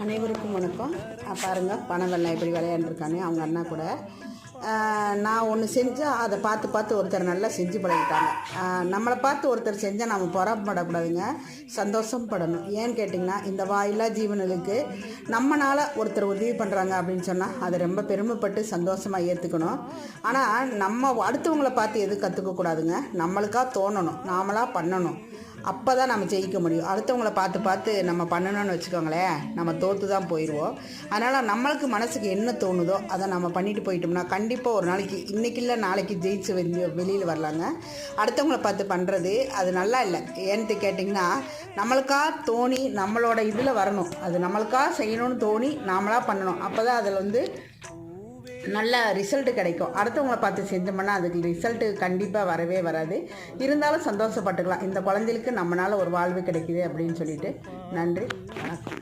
அனைவருக்கும் வணக்கம். பாருங்கள் பாருங்க பணம் எப்படி விளையாண்டுருக்கானே அவங்க அண்ணா கூட. நான் ஒன்று செஞ்சால் அதை பார்த்து பார்த்து ஒருத்தர் நல்லா செஞ்சு பழகிட்டாங்க. நம்மளை பார்த்து ஒருத்தர் செஞ்சால் நம்ம புறப்படக்கூடாதுங்க சந்தோஷம் படணும். ஏன்னு கேட்டிங்கன்னா இந்த வாயில்லா ஜீவனுக்கு நம்மளால் ஒருத்தர் உதவி பண்ணுறாங்க அப்படின்னு சொன்னால் அதை ரொம்ப பெருமைப்பட்டு சந்தோஷமாக ஏற்றுக்கணும் ஆனால் நம்ம அடுத்தவங்கள பார்த்து எதுவும் கற்றுக்கக்கூடாதுங்க நம்மளுக்காக தோணணும். நாமளாக பண்ணணும். அப்போ தான் நம்ம ஜெயிக்க முடியும். அடுத்தவங்கள பார்த்து பார்த்து நம்ம பண்ணணும்னு வச்சுக்கோங்களேன் நம்ம தோற்று தான் போயிடுவோம் அதனால் நம்மளுக்கு மனசுக்கு என்ன தோணுதோ அதை நம்ம பண்ணிட்டு போயிட்டோம்னா கண்டிப்பாக ஒரு நாளைக்கு இன்றைக்கி இல்லை நாளைக்கு ஜெயிச்சு வெளியே வெளியில் வரலாங்க. அடுத்தவங்களை பார்த்து பண்ணுறது அது நல்லா இல்லை. ஏன்ட்டு கேட்டிங்கன்னா நம்மளுக்கா தோணி நம்மளோட இதில் வரணும். அது நம்மளுக்கா செய்யணும்னு தோணி நாமளாக பண்ணணும். அப்போ தான் அதில் வந்து நல்ல ரிசல்ட்டு கிடைக்கும். அடுத்தவங்கள பார்த்து செஞ்சோம்னா அதுக்கு ரிசல்ட்டு கண்டிப்பாக வரவே வராது. இருந்தாலும் சந்தோஷப்பட்டுக்கலாம். இந்த குழந்தைகளுக்கு நம்மளால் ஒரு வாழ்வு கிடைக்குது அப்படின்னு சொல்லிட்டு நன்றி. வணக்கம்.